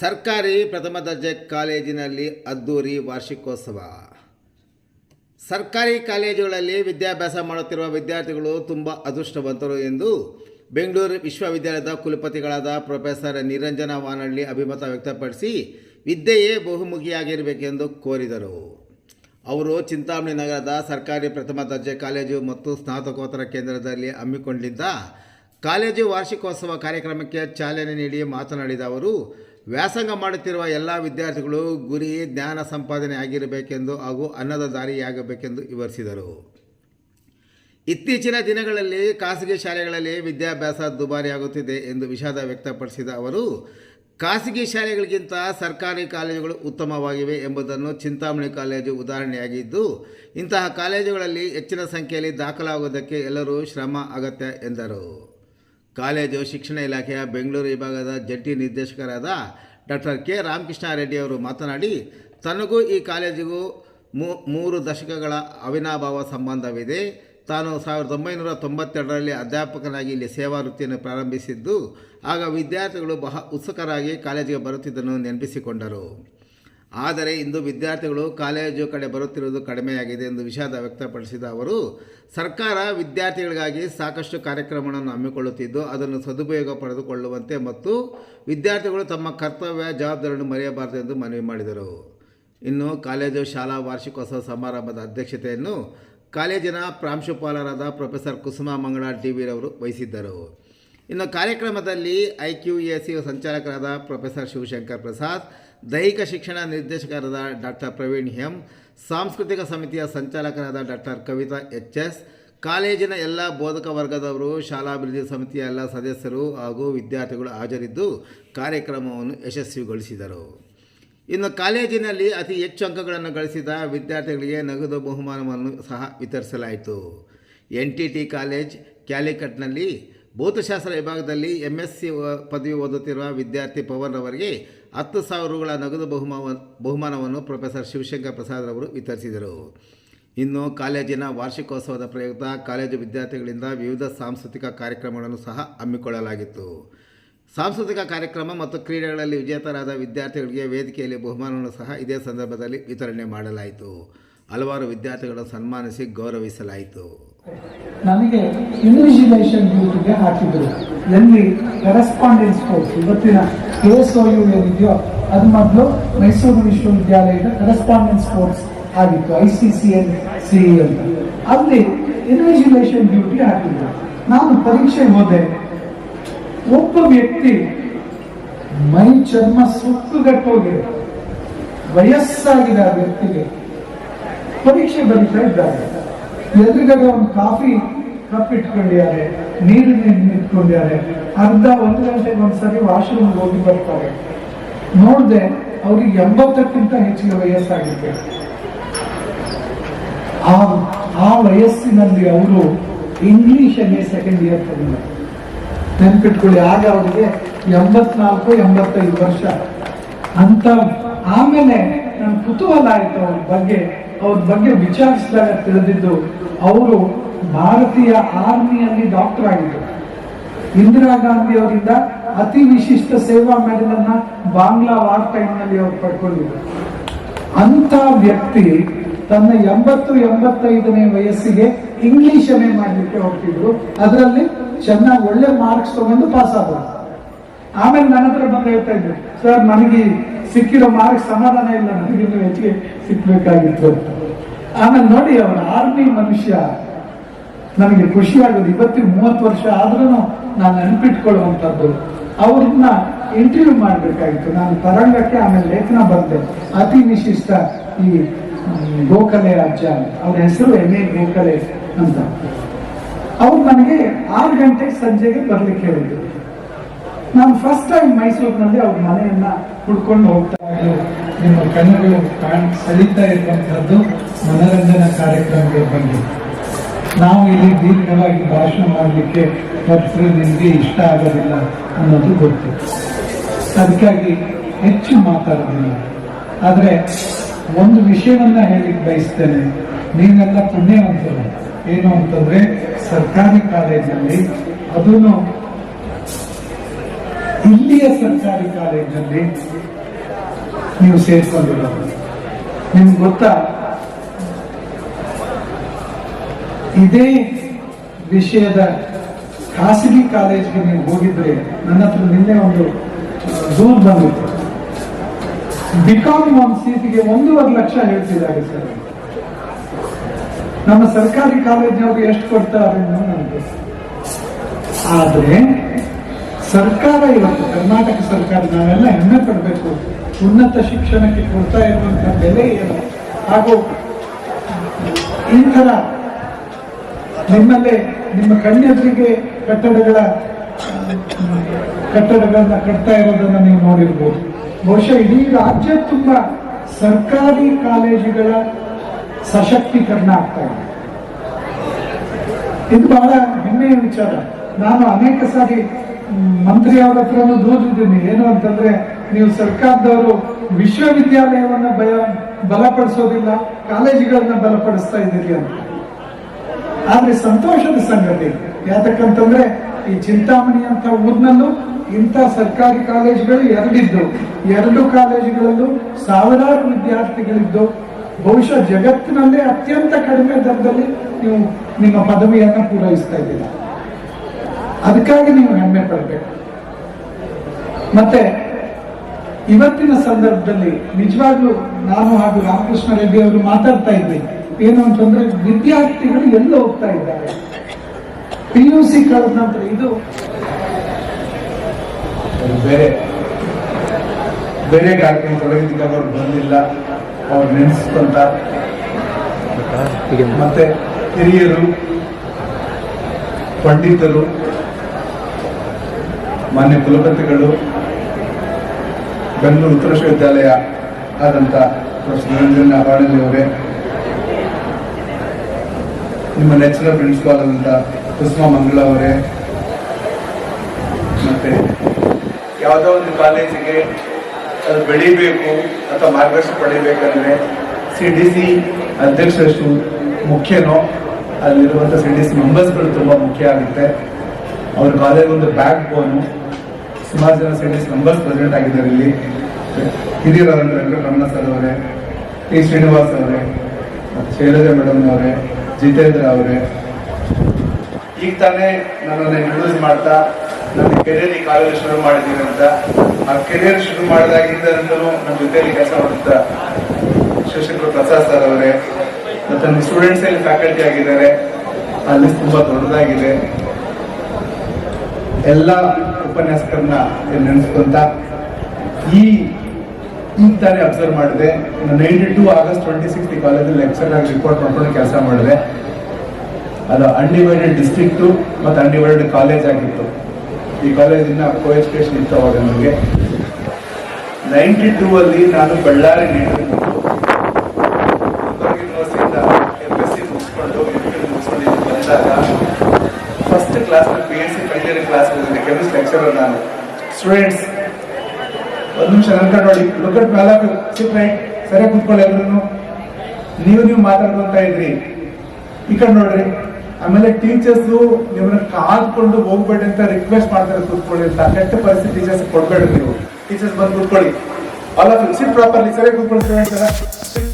ಸರ್ಕಾರಿ ಪ್ರಥಮ ದರ್ಜೆ ಕಾಲೇಜಿನಲ್ಲಿ ಅದ್ದೂರಿ ವಾರ್ಷಿಕೋತ್ಸವ. ಸರ್ಕಾರಿ ಕಾಲೇಜುಗಳಲ್ಲಿ ವಿದ್ಯಾಭ್ಯಾಸ ಮಾಡುತ್ತಿರುವ ವಿದ್ಯಾರ್ಥಿಗಳು ತುಂಬ ಅದೃಷ್ಟವಂತರು ಎಂದು ಬೆಂಗಳೂರು ವಿಶ್ವವಿದ್ಯಾಲಯದ ಕುಲಪತಿಗಳಾದ ಪ್ರೊಫೆಸರ್ ನಿರಂಜನ ವಾನಳ್ಳಿ ಅಭಿಮತ ವ್ಯಕ್ತಪಡಿಸಿ, ವಿದ್ಯೆಯೇ ಬಹುಮುಖಿಯಾಗಿರಬೇಕೆಂದು ಕೋರಿದರು. ಅವರು ಚಿಂತಾಮಣಿ ನಗರದ ಸರ್ಕಾರಿ ಪ್ರಥಮ ದರ್ಜೆ ಕಾಲೇಜು ಮತ್ತು ಸ್ನಾತಕೋತ್ತರ ಕೇಂದ್ರದಲ್ಲಿ ಹಮ್ಮಿಕೊಂಡಿದ್ದ ಕಾಲೇಜು ವಾರ್ಷಿಕೋತ್ಸವ ಕಾರ್ಯಕ್ರಮಕ್ಕೆ ಚಾಲನೆ ನೀಡಿ ಮಾತನಾಡಿದ ಅವರು ವ್ಯಾಸಂಗ ಮಾಡುತ್ತಿರುವ ಎಲ್ಲ ವಿದ್ಯಾರ್ಥಿಗಳು ಗುರಿ, ಜ್ಞಾನ ಸಂಪಾದನೆ ಆಗಿರಬೇಕೆಂದು ಹಾಗೂ ಅನ್ನದ ದಾರಿಯಾಗಬೇಕೆಂದು ವಿವರಿಸಿದರು. ಇತ್ತೀಚಿನ ದಿನಗಳಲ್ಲಿ ಖಾಸಗಿ ಶಾಲೆಗಳಲ್ಲಿ ವಿದ್ಯಾಭ್ಯಾಸ ದುಬಾರಿಯಾಗುತ್ತಿದೆ ಎಂದು ವಿಷಾದ ವ್ಯಕ್ತಪಡಿಸಿದ ಅವರು, ಖಾಸಗಿ ಶಾಲೆಗಳಿಗಿಂತ ಸರ್ಕಾರಿ ಕಾಲೇಜುಗಳು ಉತ್ತಮವಾಗಿವೆ ಎಂಬುದನ್ನು ಚಿಂತಾಮಣಿ ಕಾಲೇಜು ಉದಾಹರಣೆಯಾಗಿದ್ದು ಇಂತಹ ಕಾಲೇಜುಗಳಲ್ಲಿ ಹೆಚ್ಚಿನ ಸಂಖ್ಯೆಯಲ್ಲಿ ದಾಖಲಾಗುವುದಕ್ಕೆ ಎಲ್ಲರೂ ಶ್ರಮ ಅಗತ್ಯ ಎಂದರು. ಕಾಲೇಜು, ಶಿಕ್ಷಣ ಇಲಾಖೆಯ ಬೆಂಗಳೂರು ವಿಭಾಗದ ಜಂಟಿ ನಿರ್ದೇಶಕರಾದ ಡಾಕ್ಟರ್ ಕೆ. ರಾಮಕೃಷ್ಣ ರೆಡ್ಡಿ ಅವರು ಮಾತನಾಡಿ, ತನಗೂ ಈ ಕಾಲೇಜಿಗೂ ಮೂರು ದಶಕಗಳ ಅವಿನಾಭಾವ ಸಂಬಂಧವಿದೆ. ತಾನು ಸಾವಿರದ ಒಂಬೈನೂರ ತೊಂಬತ್ತೆರಡರಲ್ಲಿ ಅಧ್ಯಾಪಕನಾಗಿ ಇಲ್ಲಿ ಸೇವಾ ವೃತ್ತಿಯನ್ನು ಪ್ರಾರಂಭಿಸಿದ್ದು, ಆಗ ವಿದ್ಯಾರ್ಥಿಗಳು ಬಹ, ಉತ್ಸುಕರಾಗಿ ಕಾಲೇಜಿಗೆ ಬರುತ್ತಿದ್ದನ್ನು ನೆನಪಿಸಿಕೊಂಡರು. ಆದರೆ ಇಂದು ವಿದ್ಯಾರ್ಥಿಗಳು ಕಾಲೇಜು ಕಡೆ ಬರುತ್ತಿರುವುದು ಕಡಿಮೆಯಾಗಿದೆ ಎಂದು ವಿಷಾದ ವ್ಯಕ್ತಪಡಿಸಿದ ಅವರು, ಸರ್ಕಾರ ವಿದ್ಯಾರ್ಥಿಗಳಿಗಾಗಿ ಸಾಕಷ್ಟು ಕಾರ್ಯಕ್ರಮಗಳನ್ನು ಹಮ್ಮಿಕೊಳ್ಳುತ್ತಿದ್ದು, ಅದನ್ನು ಸದುಪಯೋಗ ಪಡೆದುಕೊಳ್ಳುವಂತೆ ಮತ್ತು ವಿದ್ಯಾರ್ಥಿಗಳು ತಮ್ಮ ಕರ್ತವ್ಯ ಜವಾಬ್ದಾರಿಯನ್ನು ಮರೆಯಬಾರದು ಎಂದು ಮನವಿ ಮಾಡಿದರು. ಇನ್ನು ಕಾಲೇಜು ಶಾಲಾ ವಾರ್ಷಿಕೋತ್ಸವ ಸಮಾರಂಭದ ಅಧ್ಯಕ್ಷತೆಯನ್ನು ಕಾಲೇಜಿನ ಪ್ರಾಂಶುಪಾಲರಾದ ಪ್ರೊಫೆಸರ್ ಕುಸುಮ ಮಂಗಳ ಡಿ ವಿರವರು ವಹಿಸಿದ್ದರು. ಇನ್ನು ಕಾರ್ಯಕ್ರಮದಲ್ಲಿ ಐ ಕ್ಯೂ ಎ ಸಿ ಸಂಚಾಲಕರಾದ ಪ್ರೊಫೆಸರ್ ಶಿವಶಂಕರ್ ಪ್ರಸಾದ್ ದೈಹಿಕ ಶಿಕ್ಷಣ ನಿರ್ದೇಶಕರಾದ ಡಾಕ್ಟರ್ ಪ್ರವೀಣ್ ಎಂ, ಸಾಂಸ್ಕೃತಿಕ ಸಮಿತಿಯ ಸಂಚಾಲಕರಾದ ಡಾಕ್ಟರ್ ಕವಿತಾ ಎಚ್ ಎಸ್, ಕಾಲೇಜಿನ ಎಲ್ಲ ಬೋಧಕ ವರ್ಗದವರು, ಶಾಲಾಭಿವೃದ್ಧಿ ಸಮಿತಿಯ ಎಲ್ಲ ಸದಸ್ಯರು ಹಾಗೂ ವಿದ್ಯಾರ್ಥಿಗಳು ಹಾಜರಿದ್ದು ಕಾರ್ಯಕ್ರಮವನ್ನು ಯಶಸ್ವಿಗೊಳಿಸಿದರು. ಇನ್ನು ಕಾಲೇಜಿನಲ್ಲಿ ಅತಿ ಹೆಚ್ಚು ಅಂಕಗಳನ್ನು ಗಳಿಸಿದ ವಿದ್ಯಾರ್ಥಿಗಳಿಗೆ ನಗದು ಬಹುಮಾನವನ್ನು ಸಹ ವಿತರಿಸಲಾಯಿತು. ಎನ್ ಟಿ ಟಿ ಕಾಲೇಜ್, ಕ್ಯಾಲಿಕಟ್ನಲ್ಲಿ ಭೌತಶಾಸ್ತ್ರ ವಿಭಾಗದಲ್ಲಿ ಎಂ ಎಸ್ ಸಿ ಪದವಿ ಓದುತ್ತಿರುವ ವಿದ್ಯಾರ್ಥಿ ಪವನ್ ಅವರಿಗೆ ಹತ್ತು ಸಾವಿರ ರುಗಳ ನಗದು ಬಹುಮಾನ ಬಹುಮಾನವನ್ನು ಪ್ರೊಫೆಸರ್ ಶಿವಶಂಕರ್ ಪ್ರಸಾದ್ ಅವರು ವಿತರಿಸಿದರು. ಇನ್ನು ಕಾಲೇಜಿನ ವಾರ್ಷಿಕೋತ್ಸವದ ಪ್ರಯುಕ್ತ ಕಾಲೇಜು ವಿದ್ಯಾರ್ಥಿಗಳಿಂದ ವಿವಿಧ ಸಾಂಸ್ಕೃತಿಕ ಕಾರ್ಯಕ್ರಮಗಳನ್ನು ಸಹ ಹಮ್ಮಿಕೊಳ್ಳಲಾಗಿತ್ತು. ಸಾಂಸ್ಕೃತಿಕ ಕಾರ್ಯಕ್ರಮ ಮತ್ತು ಕ್ರೀಡೆಗಳಲ್ಲಿ ವಿಜೇತರಾದ ವಿದ್ಯಾರ್ಥಿಗಳಿಗೆ ವೇದಿಕೆಯಲ್ಲಿ ಬಹುಮಾನವನ್ನು ಸಹ ಇದೇ ಸಂದರ್ಭದಲ್ಲಿ ವಿತರಣೆ ಮಾಡಲಾಯಿತು. ಹಲವಾರು ವಿದ್ಯಾರ್ಥಿಗಳನ್ನು ಸನ್ಮಾನಿಸಿ ಗೌರವಿಸಲಾಯಿತು. ನನಗೆ ಇನ್ವಿಜಿಲೇಷನ್ ಡ್ಯೂಟಿಗೆ ಹಾಕಿದ್ರು. ಎಲ್ಲಿ ಕರೆಸ್ಪಾಂಡೆನ್ಸ್ ಕೋರ್ಸ್ ಇವತ್ತಿನ ಕೆ ಎಸ್ ಒ ಯು ಏನಿದೆಯೋ, ಅದು ಮೊದಲು ಮೈಸೂರು ವಿಶ್ವವಿದ್ಯಾಲಯದ ಕರೆಸ್ಪಾಂಡೆನ್ಸ್ ಕೋರ್ಸ್ ಆಗಿತ್ತು I C C L C ಅಂತ ಅಲ್ಲಿ ಇನ್ವಿಜಿಲೇಷನ್ ಡ್ಯೂಟಿ ಹಾಕಿದ್ರು. ನಾನು ಪರೀಕ್ಷೆ ಹೋದೆ. ಒಬ್ಬ ವ್ಯಕ್ತಿ ಮೈ ಚರ್ಮ ಸುತ್ತುಗಟ್ಟೋಗಿದೆ ವಯಸ್ಸಾಗಿದೆ ಆ ವ್ಯಕ್ತಿಗೆ ಪರೀಕ್ಷೆ ಬರೀತಾ ಇದ್ದಾರೆ ಎದುರುಗಡೆ ಒಂದು ಕಾಫಿ ಕಪ್ ಇಟ್ಕೊಂಡಿದ್ದಾರೆ, ನೀರು ಇಟ್ಕೊಂಡಿದ್ದಾರೆ ಅರ್ಧ ಒಂದು ಗಂಟೆಗೆ ಒಂದ್ಸರಿ ವಾಶ್ರೂಮ್ ಹೋಗಿ ಬರ್ತಾರೆ. ನೋಡಿದೆ ಅವ್ರಿಗೆ ಎಂಬತ್ತಕ್ಕಿಂತ ಹೆಚ್ಚಿಗೆ ವಯಸ್ಸಾಗಿದೆ. ಆ ಆ ವಯಸ್ಸಿನಲ್ಲಿ ಅವರು ಇಂಗ್ಲಿಷಲ್ಲಿ ಸೆಕೆಂಡ್ ಇಯರ್ ತಗೊಂಡ್ರು. ನೆನ್ಪಿಟ್ಕೊಳ್ಳಿ, ಆಗ ಅವರಿಗೆ ಎಂಬತ್ನಾಲ್ಕು, ಎಂಬತ್ತೈದು ವರ್ಷ. ಅಂತ ಆಮೇಲೆ ನನ್ನ ಕುತೂಹಲ ಆಯ್ತು ಅವ್ರ ಬಗ್ಗೆ ಅವ್ರ ಬಗ್ಗೆ ವಿಚಾರಿಸಿದಾಗ ತಿಳಿದಿದ್ದು ಅವರು ಭಾರತೀಯ ಆರ್ಮಿಯಲ್ಲಿ ಡಾಕ್ಟರ್ ಆಗಿದ್ದರು. ಇಂದಿರಾ ಗಾಂಧಿ ಅವರಿಂದ ಅತಿ ವಿಶಿಷ್ಟ ಸೇವಾ ಮೆಡಲ್ ಅನ್ನ ಬಾಂಗ್ಲಾ ವಾರ್ ಟೈಮ್ನಲ್ಲಿ ಅವ್ರು ಪಡ್ಕೊಂಡಿದ್ದರು. ಅಂತ ವ್ಯಕ್ತಿ ತನ್ನ ಎಂಬತ್ತು ಎಂಬತ್ತೈದನೇ ವಯಸ್ಸಿಗೆ ಇಂಗ್ಲಿಷ್ ಅನ್ನೇ ಮಾಡಲಿಕ್ಕೆ ಹೋಗ್ತಿದ್ರು. ಅದರಲ್ಲಿ ಚೆನ್ನಾಗಿ ಒಳ್ಳೆ ಮಾರ್ಕ್ಸ್ ತಗೊಂಡು ಪಾಸ್ ಆದ್ರು ಆಮೇಲೆ ನನ್ನ ಹತ್ರ ಬಂದು ಹೇಳ್ತಾ ಇದ್ರು ಸರ್ ನನಗೆ ಸಿಕ್ಕಿರೋ ಮಾರ್ಕ್ಸ್ ಸಮಾಧಾನ ಇಲ್ಲ, ನನಗಿನ್ನೂ ಹೆಚ್ಚಿಗೆ ಸಿಕ್ಬೇಕಾಗಿತ್ತು ಅಂತ. ಆಮೇಲೆ ನೋಡಿ, ಅವನ ಆರ್ಮಿ ಮನುಷ್ಯ. ನನಗೆ ಖುಷಿ ಆಗೋದು ಇವತ್ತಿಗೆ ಮೂವತ್ತು ವರ್ಷ ಆದ್ರೂ ನಾನು ನೆನಪಿಟ್ಕೊಳ್ಳುವಂಥದ್ದು. ಅವ್ರನ್ನ ಇಂಟರ್ವ್ಯೂ ಮಾಡಬೇಕಾಗಿತ್ತು ನಾನು ತರಂಗಕ್ಕೆ ಆಮೇಲೆ ಲೇಖನ ಬಂದೆ ಅತಿ ವಿಶಿಷ್ಟ ಈ ಗೋಖಲೆ ರಾಜ್ಯ ಅವ್ರ ಹೆಸರು ಎಂ ಎ. ಗೋಖಲೆ ಅಂತ. ಅವ್ರು ನನಗೆ ಆರು ಗಂಟೆಗೆ ಸಂಜೆಗೆ ಬರ್ಲಿಕ್ಕೆ ಹೇಳಿದ್ರು. ನಾನು ಫಸ್ಟ್ ಟೈಮ್ ಮೈಸೂರಿನಲ್ಲಿ ಅವ್ರ ಮನೆಯನ್ನ ಹುಡ್ಕೊಂಡು ಹೋಗ್ತಾ ಇದ್ರು. ನಿಮ್ಮ ಕಣ್ಣುಗಳು ಕಾಣ್ ಸೆಳೀತಾ ಇರುವಂತಹದ್ದು ಮನರಂಜನಾ ಕಾರ್ಯಕ್ರಮಕ್ಕೆ ಬಂದು ನಾವು ಇಲ್ಲಿ ದೀರ್ಘವಾಗಿ ಭಾಷಣ ಮಾಡಲಿಕ್ಕೆ ನಿಮಗೆ ಇಷ್ಟ ಆಗೋದಿಲ್ಲ ಅನ್ನೋದು ಗೊತ್ತು. ಅದಕ್ಕಾಗಿ ಹೆಚ್ಚು ಮಾತಾಡೋದಿಲ್ಲ. ಆದರೆ ಒಂದು ವಿಷಯವನ್ನ ಹೇಳಿಕ್ ಬಯಸ್ತೇನೆ. ನೀವೆಲ್ಲ ಪುಣ್ಯವಂತರು. ಏನು ಅಂತಂದ್ರೆ ಸರ್ಕಾರಿ ಕಾಲೇಜಲ್ಲಿ ಅದೂ ಇಲ್ಲಿಯ ಸರ್ಕಾರಿ ಕಾಲೇಜಲ್ಲಿ ನೀವು ಸೇರ್ಕೊಂಡಿರೋದು. ನಿಮ್ಗೆ ಗೊತ್ತಾ? ಇದೇ ವಿಷಯದ ಖಾಸಗಿ ಕಾಲೇಜ್ಗೆ ನೀವು ಹೋಗಿದ್ರೆ ನನ್ನ ಹತ್ರ ನಿನ್ನೆ ಒಂದು ದೂರ್ ಬಂದಿತ್ತು. ಬಿಕಾಮ್ ಒಂದು ಸೀಟಿಗೆ ಒಂದೂವರೆ ಲಕ್ಷ ಹೇಳ್ತಿದ್ದಾರೆ ಸರ್. ನಮ್ಮ ಸರ್ಕಾರಿ ಕಾಲೇಜಿನವ್ರು ಎಷ್ಟು ಕೊಡ್ತಾರೆ ನನಗೆ. ಆದ್ರೆ ಸರ್ಕಾರ ಇವತ್ತು, ಕರ್ನಾಟಕ ಸರ್ಕಾರ, ನಾವೆಲ್ಲ ಹೆಮ್ಮೆ ಪಡಬೇಕು. ಉನ್ನತ ಶಿಕ್ಷಣಕ್ಕೆ ಕೊಡ್ತಾ ಇರುವಂತಹ ಬೆಲೆ ಏನು? ಹಾಗೂ ಈ ತರ ನಿಮ್ಮಲ್ಲೇ ನಿಮ್ಮ ಕಣ್ಣೆದುರಿಗೆ ಕಟ್ಟಡಗಳ ಕಟ್ಟಡಗಳನ್ನ ಕಟ್ತಾ ಇರೋದನ್ನ ನೀವು ನೋಡಿರ್ಬೋದು. ಬಹುಶಃ ಇಡೀ ರಾಜ್ಯ ತುಂಬಾ ಸರ್ಕಾರಿ ಕಾಲೇಜುಗಳ ಸಶಕ್ತೀಕರಣ ಆಗ್ತಾ ಇದೆ. ಇದು ಬಹಳ ಹೆಮ್ಮೆಯ ವಿಚಾರ. ನಾನು ಅನೇಕ ಸಾರಿ ಮಂತ್ರಿ ಅವರ ಹತ್ರನೂ ದೂರಿದ್ದೀನಿ. ಏನು ಅಂತಂದ್ರೆ, ನೀವು ಸರ್ಕಾರದವರು ವಿಶ್ವವಿದ್ಯಾಲಯವನ್ನ ಬಯ, ಬಲಪಡಿಸೋದಿಲ್ಲ, ಕಾಲೇಜುಗಳನ್ನ ಬಲಪಡಿಸ್ತಾ ಇದ್ದೀರಿ ಅಂತ. ಆದ್ರೆ ಸಂತೋಷದ ಸಂಗತಿ ಯಾತಕ್ಕಂತಂದ್ರೆ ಈ ಚಿಂತಾಮಣಿ ಅಂತ ಊರಿನಲ್ಲೂ ಇಂಥ ಸರ್ಕಾರಿ ಕಾಲೇಜುಗಳು ಎರಡಿದ್ದು. ಎರಡು ಕಾಲೇಜುಗಳಲ್ಲೂ ಸಾವಿರಾರು ವಿದ್ಯಾರ್ಥಿಗಳಿದ್ದು. ಬಹುಶಃ ಜಗತ್ತಿನಲ್ಲೇ ಅತ್ಯಂತ ಕಡಿಮೆ ದರದಲ್ಲಿ ನೀವು ನಿಮ್ಮ ಪದವಿಯನ್ನ ಪೂರೈಸ್ತಾ ಇದ್ದೀರಾ. ಅದಕ್ಕಾಗಿ ನೀವು ಹೆಮ್ಮೆ ಪಡಬೇಕು. ಮತ್ತೆ ಇವತ್ತಿನ ಸಂದರ್ಭದಲ್ಲಿ ನಿಜವಾಗ್ಲೂ ನಾನು ಹಾಗೂ ರಾಮಕೃಷ್ಣ ರೆಡ್ಡಿ ಅವರು ಮಾತಾಡ್ತಾ ಇದ್ವಿ. ಏನು ಅಂತಂದ್ರೆ ವಿದ್ಯಾರ್ಥಿಗಳು ಎಲ್ಲ ಹೋಗ್ತಾ ಇದ್ದಾರೆ. ಪಿ ಯು ಸಿ ಕಳೆದ ನಂತರ ಇದು ಬೇರೆ ಬೇರೆ ಕಾರ್ಯಕ್ರಮ ತೊಡಗಿದ್ದಕ್ಕೆ ಅವ್ರು ಬಂದಿಲ್ಲ. ಅವ್ರು ನೆನೆಸ್ಕೊಂತ. ಮತ್ತೆ ಹಿರಿಯರು, ಪಂಡಿತರು, ಮಾನ್ಯ ಕುಲಪತಿಗಳು, ಬೆಂಗಳೂರು ಉತ್ತರ ವಿಶ್ವವಿದ್ಯಾಲಯ ಆದಂತ ಪ್ರೊಫೆಸರ್ ನಿರಂಜನ್ ಅವರೇ ನಿಮ್ಮ ನೆಚ್ಚಿನ ಪ್ರಿನ್ಸಿಪಾಲ್ ಅಂತ ಕುಸುಮಾ ಮಂಗಳ ಅವರೇ. ಮತ್ತೆ ಯಾವುದೋ ಒಂದು ಕಾಲೇಜಿಗೆ ಅದು ಬೆಳಿಬೇಕು ಅಥವಾ ಮಾರ್ಗದರ್ಶನ ಪಡಿಬೇಕಂದ್ರೆ ಸಿ ಡಿ ಸಿ ಅಧ್ಯಕ್ಷರಷ್ಟು ಮುಖ್ಯನೋ ಅಲ್ಲಿರುವಂಥ ಸಿ ಡಿ ಸಿ ಮೆಂಬರ್ಸ್ಗಳು ತುಂಬ ಮುಖ್ಯ ಆಗುತ್ತೆ. ಅವ್ರ ಕಾಲೇಜ್ ಒಂದು ಬ್ಯಾಕ್ ಬೋನು ಸುಮಾರು ಜನ C D C members president ಆಗಿದ್ದಾರೆ ಇಲ್ಲಿ. ಹಿರಿಯರಾದಂಥ ವೆಂಕಟರಮಣ ಸರ್ ಅವರೇ, ಟಿ ಶ್ರೀನಿವಾಸ್ ಅವರೇ ಶೈಲಜಾ ಮೇಡಮ್ ಅವರೇ ಜಿತೇಂದ್ರ ಅವರೇ. ಈಗ ತಾನೇ ನನ್ನನ್ನು ಇಂಟ್ರೊಡ್ಯೂಸ್ ಮಾಡ್ತಾ, ನನ್ನ ಕೆರಿಯರ್ ಈ ಕಾಲೇಜ್ ಶುರು ಮಾಡಿದ್ದೀನಿ ಅಂತ. ಆ ಕೆರಿಯರ್ ಶುರು ಮಾಡಿದಾಗಿಂದಲೂ ನನ್ನ ಜೊತೆಯಲ್ಲಿ ಕೆಲಸ ಮಾಡುತ್ತಾ ಶಿವಶಂಕರ್ ಪ್ರಸಾದ್ ಸರ್ ಅವರೇ, ಮತ್ತು ನನ್ನ ಸ್ಟೂಡೆಂಟ್ಸ್ ಅಲ್ಲಿ ಫ್ಯಾಕಲ್ಟಿ ಆಗಿದ್ದಾರೆ. ಅಲ್ಲಿ ತುಂಬಾ ದೊಡ್ಡದಾಗಿದೆ. ಎಲ್ಲ ಉಪನ್ಯಾಸಕರನ್ನ ನೆನೆಸ್ಕೊಂತ ಈ ಈಗ ತಾನೇ ಅಬ್ಸರ್ವ್ ಮಾಡಿದೆ. Ninety two August twenty six ಈ ಕಾಲೇಜಲ್ಲಿ ಲೆಕ್ಚರ್ ಆಗಿ ರಿಪೋರ್ಟ್ ಮಾಡ್ಕೊಂಡು ಕೆಲಸ ಮಾಡಿದೆ. ಅದು ಅನ್ಡಿವೈಡೆಡ್ ಡಿಸ್ಟ್ರಿಕ್ಟು ಮತ್ತು ಅನ್ಡಿವೈಡೆಡ್ ಕಾಲೇಜ್ ಆಗಿತ್ತು. ಈ ಕಾಲೇಜಿನ ಕೋ ಎಜುಕೇಶನ್ ಇತ್ತು ಅವಾಗ ನನಗೆ ನೈಂಟಿ ಟೂ ಅಲ್ಲಿ ನಾನು ಬಳ್ಳಾರಿ ಎಸ್ ಸಿ ಮುಗಿಸ್ಕೊಂಡು first class P S C final class ಹೋಗಿದ್ದೆ ಕೆಮಿಸ್ಟ್ ಲೆಕ್ಚರ್ ನಾನು. ಸ್ಟೂಡೆಂಟ್ಸ್ ಒಂದು ನಿಮಿಷ ನನ್ಕೊಂಡು ನೋಡಿ. ಲುಕಟ್ ಮೇಲೆ ಸಿಟ್ ರೈಟ್ ಸರಿಯಾಗಿ ನೀವು ನೀವು ಮಾತಾಡ್ಕೊಂತ ಇದ್ರಿ. ಈ ಕಡೆ ನೋಡ್ರಿ. ಆಮೇಲೆ ಟೀಚರ್ಸ್ ನಿಮ್ಮನ್ನ ಕಾದ್ಕೊಂಡು ಹೋಗ್ಬೇಡಿ ಅಂತ ರಿಕ್ವೆಸ್ಟ್ ಮಾಡ್ತಾರೆ ಕೂತ್ಕೊಳ್ಳಿ ಅಂತ. ಕೆಟ್ಟ ಪರಿಸ್ಥಿತಿ ಟೀಚರ್ಸ್ ಕೊಡ್ಬೇಡ್ರಿ ನೀವು. ಟೀಚರ್ಸ್ ಬಂದು ಕೂತ್ಕೊಳ್ಳಿ. ಅಲ್ಲ ಸಿಟ್ ಪ್ರಾಪರ್ಲಿ ಸರಿಯಾಗಿ ಕೂತ್ಕೊಳ್ಳಿ ಸ್ಟೂಡೆಂಟ್ಸ್